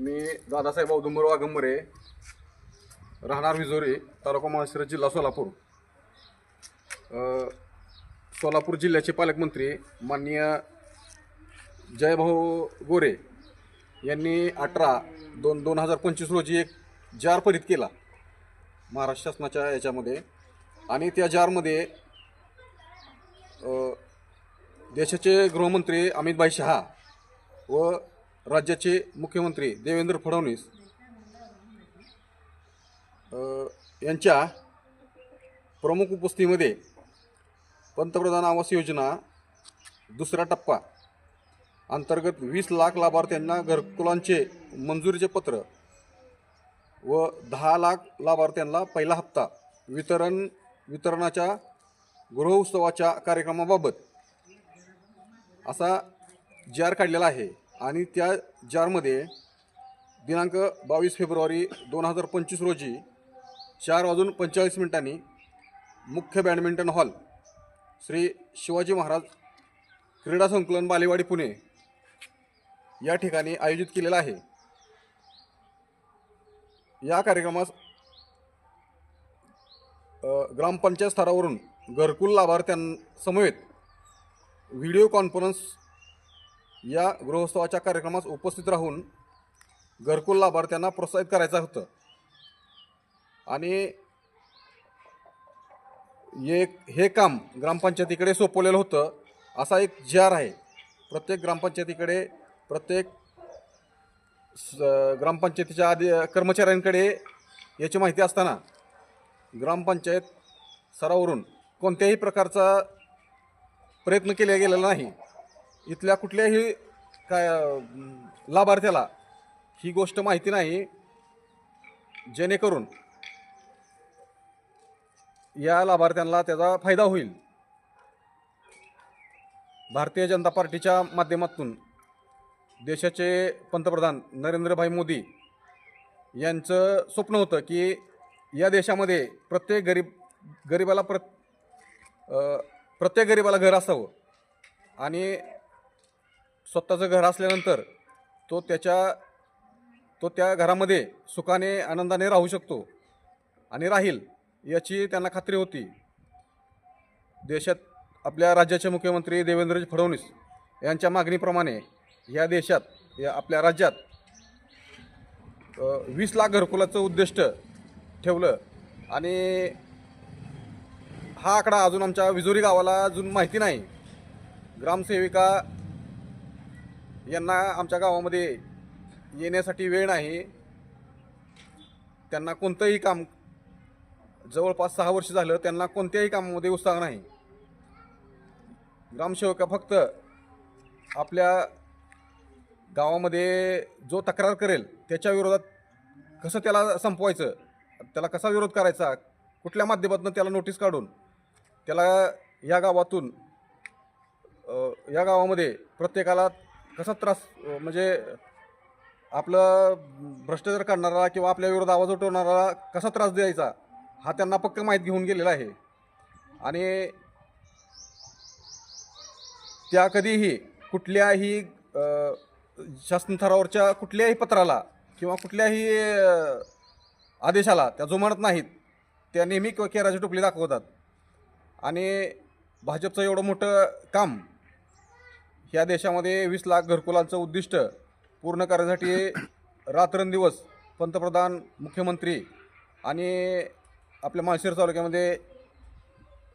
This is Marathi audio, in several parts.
मी दादासाहेब औदुंबर वाघंबरे राहणार विजोरी तालुका माळशिरस जिल्हा सोलापूर. सोलापूर जिल्ह्याचे पालकमंत्री माननीय जयभाऊ गोरे यांनी अठरा दोन दोन हजार पंचवीस रोजी एक जार परित केला महाराष्ट्र शासनाच्या याच्यामध्ये. आणि त्या जारमध्ये देशाचे गृहमंत्री अमितभाई शहा व राज्याचे मुख्यमंत्री देवेंद्र फडणवीस यांच्या प्रमुख उपस्थितीमध्ये पंतप्रधान आवास योजना दुसरा टप्पा अंतर्गत वीस लाख लाभार्थ्यांना घरकुलांचे मंजुरीचे पत्र व दहा लाख लाभार्थ्यांना पहिला हप्ता वितरण वितरणाच्या गृहोत्सवाच्या कार्यक्रमाबाबत असा जार काढलेला आहे. आणि त्या जारमध्ये दिनांक बावीस फेब्रुवारी दोन हजार पंचवीस रोजी चार वाजून पंचेचाळीस मिनिटांनी मुख्य बॅडमिंटन हॉल श्री शिवाजी महाराज क्रीडा संकुलन बालेवाडी पुणे या ठिकाणी आयोजित केलेला आहे. या कार्यक्रमास ग्रामपंचायत स्तरावरून घरकुल लाभार्थ्यांसमवेत व्हिडिओ कॉन्फरन्स या गृहोत्सवाच्या कार्यक्रमास उपस्थित राहून घरकुल लाभार्थ्यांना प्रोत्साहित करायचं होतं. आणि एक हे काम ग्रामपंचायतीकडे सोपवलेलं होतं असा एक जी आर आहे. प्रत्येक ग्रामपंचायतीकडे प्रत्येक स- ग्रामपंचायतीच्या आधी कर्मचाऱ्यांकडे याची माहिती असताना ग्रामपंचायत स्तरावरून कोणत्याही प्रकारचा प्रयत्न केला गेलेला नाही. इथल्या कुठल्याही काय लाभार्थ्याला ही गोष्ट माहिती नाही. जेणेकरून या लाभार्थ्यांना त्याचा फायदा होईल. भारतीय जनता पार्टीच्या माध्यमातून देशाचे पंतप्रधान नरेंद्रभाई मोदी यांचं स्वप्न होतं की या देशामध्ये प्रत्येक गरीब गरिबाला प्र प्रत्येक गरिबाला घर असावं आणि स्वतःचं घर असल्यानंतर तो त्याच्या तो त्या घरामध्ये सुखाने आनंदाने राहू शकतो आणि राहील याची त्यांना खात्री होती. देशात आपल्या राज्याचे मुख्यमंत्री देवेंद्रजी फडणवीस यांच्या मागणीप्रमाणे या देशात या आपल्या राज्यात वीस लाख घरकुलाचं उद्दिष्ट ठेवलं आणि हा आकडा अजून आमच्या विजोरी गावाला अजून माहिती नाही. ग्रामसेविका यांना आमच्या गावामध्ये येण्यासाठी वेळ नाही. त्यांना कोणतंही काम जवळपास सहा वर्ष झालं त्यांना कोणत्याही कामामध्ये उत्साह नाही. ग्रामसेवका फक्त आपल्या गावामध्ये जो तक्रार करेल त्याच्या विरोधात कसं त्याला संपवायचं त्याला कसा विरोध करायचा कुठल्या माध्यमातून त्याला नोटीस काढून त्याला या गावातून या गावामध्ये प्रत्येकाला कसा त्रास म्हणजे आपलं भ्रष्टाचार करणारा किंवा आपल्या विरोधात आवाज उठवणारा कसा त्रास द्यायचा हा त्यांना पक्क माहीत घेऊन गेलेला आहे. आणि त्या कधीही कुठल्याही शासन थरावरच्या कुठल्याही पत्राला किंवा कुठल्याही आदेशाला त्या जुमानत नाहीत त्या नेहमी किंवा केराची टोपली दाखवतात. आणि भाजपचं एवढं मोठं काम ह्या देशामध्ये वीस लाख घरकुलांचं उद्दिष्ट पूर्ण करण्यासाठी रात्रंदिवस पंतप्रधान मुख्यमंत्री आणि आपल्या माळशिरस तालुक्यामध्ये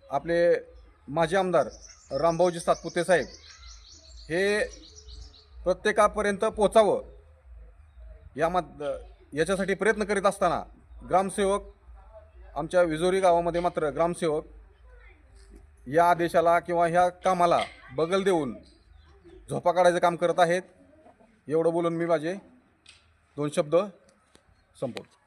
आपले माजी आमदार रामभाऊजी सातपुते साहेब हे प्रत्येकापर्यंत पोचावं यामध याच्यासाठी प्रयत्न करीत असताना ग्रामसेवक आमच्या विजोरी गावामध्ये मात्र ग्रामसेवक या आदेशाला किंवा ह्या कामाला बगल देऊन झोपा काढायचं काम करत आहेत. एवढं बोलून मी माझे दोन शब्द संपवतो.